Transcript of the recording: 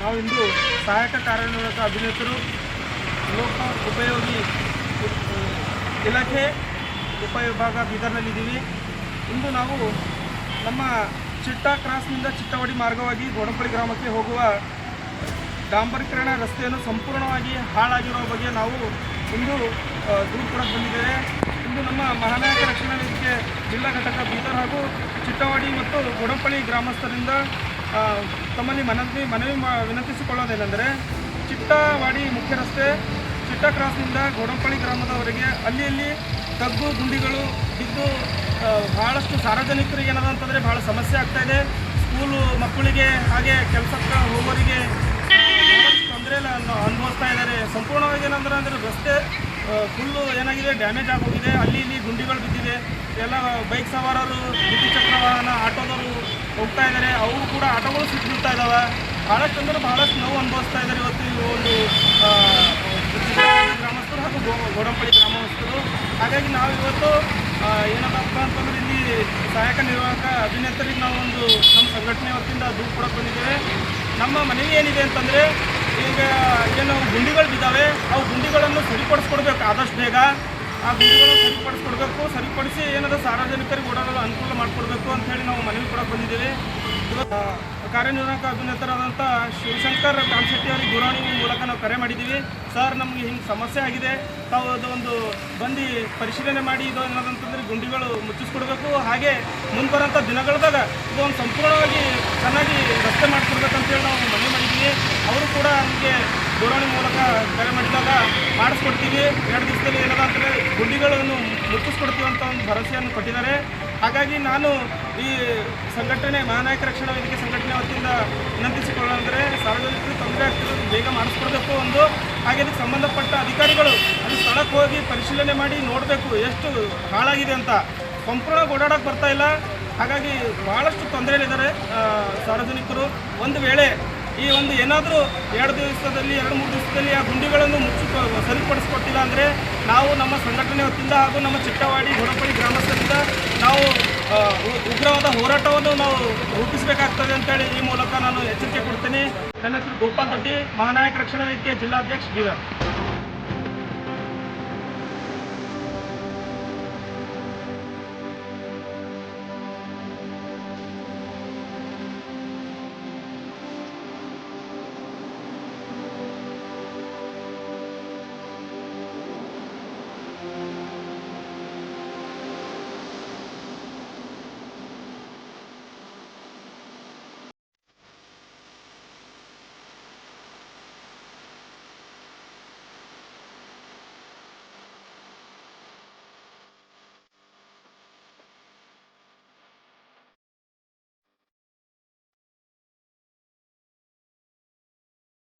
ನಾವಿಂದು ಸಹಾಯಕ ಕಾರ್ಯನಿರ್ವಾಹಕ ಅಭಿನೇತರು, ಲೋಕ ಉಪಯೋಗಿ ಇಲಾಖೆ ಉಪವಿಭಾಗ ಬೀದರ್ನಲ್ಲಿದ್ದೀವಿ. ಇಂದು ನಾವು ನಮ್ಮ ಚಿಟ್ಟ ಕ್ರಾಸ್ನಿಂದ ಚಿಟ್ಟವಡಿ ಮಾರ್ಗವಾಗಿ ಗೋಡಂಪಳ್ಳಿ ಗ್ರಾಮಕ್ಕೆ ಹೋಗುವ ಡಾಂಬರೀಕರಣ ರಸ್ತೆಯನ್ನು ಸಂಪೂರ್ಣವಾಗಿ ಹಾಳಾಗಿರುವ ಬಗ್ಗೆ ನಾವು ಇಂದು ದೂರು ಕೊಡಕ್ಕೆ ಬಂದಿದ್ದೇವೆ ಇಂದು ನಮ್ಮ ಮಹಾನಾಯಕ ರಕ್ಷಣಾ ವೇದಿಕೆ ಜಿಲ್ಲಾ ಘಟಕ ಬೀದರ್ ಹಾಗೂ ಚಿಟ್ಟವಾಡಿ ಮತ್ತು ಗೋಡಂಪಳ್ಳಿ ಗ್ರಾಮಸ್ಥರಿಂದ ತಮ್ಮಲ್ಲಿ ಮನವಿ ಮನವಿ ವಿನಂತಿಸಿಕೊಳ್ಳೋದೇನೆಂದರೆ ಚಿಟ್ಟವಾಡಿ ಮುಖ್ಯ ರಸ್ತೆ ಚಿಟ್ಟ ಕ್ರಾಸ್ನಿಂದ ಗೋಡಂಪಳ್ಳಿ ಗ್ರಾಮದವರೆಗೆ ಅಲ್ಲಿ ಅಲ್ಲಿ ತಗ್ಗು ಗುಂಡಿಗಳು ಬಿದ್ದು ಭಾಳಷ್ಟು ಸಾರ್ವಜನಿಕರಿಗೆ ಏನದ ಅಂತಂದರೆ ಭಾಳ ಸಮಸ್ಯೆ ಆಗ್ತಾ ಇದೆ. ಸ್ಕೂಲು ಮಕ್ಕಳಿಗೆ ಹಾಗೆ ಕೆಲಸಕ್ಕೆ ಹೋಗೋರಿಗೆ ತೊಂದರೆ ಅನುಭವಿಸ್ತಾ ಇದ್ದಾರೆ. ಸಂಪೂರ್ಣವಾಗಿ ಏನಂದ್ರೆ ಅಂದರೆ ರಸ್ತೆ ಫುಲ್ಲು ಏನಾಗಿದೆ ಡ್ಯಾಮೇಜ್ ಆಗೋಗಿದೆ. ಅಲ್ಲಿ ಇಲ್ಲಿ ಗುಂಡಿಗಳು ಬಿದ್ದಿದೆ. ಎಲ್ಲ ಬೈಕ್ ಸವಾರರು ದ್ವಿಚಕ್ರ ವಾಹನ ಆಟೋದವರು ಹೋಗ್ತಾ ಇದ್ದಾರೆ ಅವರು ಕೂಡ ಆಟೋಗಳು ಸಿಟ್ಟು ಬೀಳ್ತಾ ಇದ್ದಾವೆ ಭಾಳಷ್ಟು ಅಂದ್ರೆ ಭಾಳಷ್ಟು ನೋವು ಅನುಭವಿಸ್ತಾ ಇದ್ದಾರೆ ಇವತ್ತು ಈ ಒಂದು ಗ್ರಾಮಸ್ಥರು ಹಾಗೂ ಗೋ- ಗೋಡಂಪಳ್ಳಿ ಗ್ರಾಮಸ್ಥರು. ಹಾಗಾಗಿ ನಾವು ಇವತ್ತು ಏನಪ್ಪ ಅಂತಂದ್ರೆ ಇಲ್ಲಿ ಸಹಾಯಕ ನಿರ್ವಾಹಕ ಅಭಿನೇತರಿಗೆ ನಾವು ಒಂದು ನಮ್ಮ ಸಂಘಟನೆ ವತಿಯಿಂದ ದೂರು ಕೊಡಕ್ಕೆ ಬಂದಿದ್ದೇವೆ ನಮ್ಮ ಮನವಿ ಏನಿದೆ ಅಂತಂದರೆ, ಈಗ, ಏನು ಗುಂಡಿಗಳು ಬಿದ್ದಾವೆ. ಅವು ಗುಂಡಿಗಳನ್ನು ಸರಿಪಡಿಸ್ಕೊಡ್ಬೇಕು ಆದಷ್ಟು ಬೇಗ. ಆ ಬಿಲ್ಗಳು ಸರಿಪಡಿಸ್ಕೊಡ್ಬೇಕು, ಸರಿಪಡಿಸಿ ಏನದ ಸಾರ್ವಜನಿಕರಿಗೆ ಓಡಾಡಲು ಅನುಕೂಲ ಮಾಡಿಕೊಡ್ಬೇಕು ಅಂತೇಳಿ ನಾವು ಮನವಿ ಕೂಡ ಬಂದಿದ್ದೀವಿ. ಕಾರ್ಯನಿರ್ವಾಹಕ ಅಭಿನೇತರಾದಂಥ ಶಿವಶಂಕರ್ ಕಾಮಶೆಟ್ಟಿ ಅವರಿಗೆ ದೂರವಾಣಿ ಮೂಲಕ ನಾವು ಕರೆ ಮಾಡಿದ್ದೀವಿ. ಸರ್, ನಮಗೆ ಹಿಂಗೆ ಸಮಸ್ಯೆ ಆಗಿದೆ. ತಾವು ಅದೊಂದು ಬಂದು ಪರಿಶೀಲನೆ ಮಾಡಿ ಇದು ಏನದಂತಂದ್ರೆ ಗುಂಡಿಗಳು ಮುಚ್ಚಿಸ್ಕೊಡ್ಬೇಕು. ಹಾಗೆ ಮುಂದೆ ಬರೋಂಥ ದಿನಗಳದಾಗ ಇದು ಒಂದು ಸಂಪೂರ್ಣವಾಗಿ ಚೆನ್ನಾಗಿ ರಸ್ತೆ ಮಾಡಿಕೊಡ್ಬೇಕಂತೇಳಿ ನಾವು ಮನವಿ ಮಾಡಿದ್ದೀವಿ. ಅವರು ಕೂಡ ನಮಗೆ ದೂರವಾಣಿ ಮೂಲಕ ಕರೆ ಮಾಡಿದಾಗ ಮಾಡಿಸ್ಕೊಡ್ತೀವಿ. ಎರಡು ದಿವಸದಲ್ಲಿ ಏನದ ಅಂತಂದರೆ ಗುಂಡಿಗಳನ್ನು ಮುಚ್ಚಿಸ್ಕೊಡ್ತೀವಿ ಅಂತ ಒಂದು ಭರವಸೆಯನ್ನು ಕೊಟ್ಟಿದ್ದಾರೆ. ಹಾಗಾಗಿ ನಾನು ಈ ಸಂಘಟನೆ, ಮಹಾನಾಯಕ ರಕ್ಷಣಾ ವೇದಿಕೆ ಸಂಘಟನೆ ವತಿಯಿಂದ ವಿನಂತಿಸಿಕೊಳ್ಳೋದಂದರೆ ಸಾರ್ವಜನಿಕರು ತೊಂದರೆ ಆಗ್ತಿರೋದು ಬೇಗ ಮಾಡಿಸ್ಕೊಡ್ಬೇಕು ಒಂದು. ಹಾಗೆ ಇದಕ್ಕೆ ಸಂಬಂಧಪಟ್ಟ ಅಧಿಕಾರಿಗಳು ಅಲ್ಲಿ ಸ್ಥಳಕ್ಕೆ ಹೋಗಿ ಪರಿಶೀಲನೆ ಮಾಡಿ ನೋಡಬೇಕು ಎಷ್ಟು ಹಾಳಾಗಿದೆ ಅಂತ. ಸಂಪೂರ್ಣ ಓಡಾಡೋಕ್ಕೆ ಬರ್ತಾ ಇಲ್ಲ. ಹಾಗಾಗಿ ಭಾಳಷ್ಟು ತೊಂದರೆಗಳಿದ್ದಾರೆ ಸಾರ್ವಜನಿಕರು. ಒಂದು ವೇಳೆ ಈ ಒಂದು ಏನಾದರೂ ಎರಡು ದಿವಸದಲ್ಲಿ, ಎರಡು ಮೂರು ದಿವಸದಲ್ಲಿ ಆ ಗುಂಡಿಗಳನ್ನು ಮುಚ್ಚಿ ಸರಿಪಡಿಸ್ಕೊಟ್ಟಿಲ್ಲ ಅಂದರೆ ನಾವು ನಮ್ಮ ಸಂಘಟನೆ ವತಿಯಿಂದ ಹಾಗೂ ನಮ್ಮ ಚಿಟ್ಟವಾಡಿ ಹೊರಪಡಿ ಗ್ರಾಮಸ್ಥರಿಂದ ನಾವು ಉಗ್ರವಾದ ಹೋರಾಟವನ್ನು ನಾವು ರೂಪಿಸಬೇಕಾಗ್ತದೆ ಅಂತೇಳಿ ಈ ಮೂಲಕ ನಾನು ಎಚ್ಚರಿಕೆ ಕೊಡ್ತೀನಿ. ನನ್ನ ಹೆಸರು ಗೋಪಾಲ್ ದೊಡ್ಡಿ, ಮಹಾನಾಯಕ ರಕ್ಷಣಾ ವೇದಿಕೆ ಜಿಲ್ಲಾಧ್ಯಕ್ಷ ಬೀದರ್.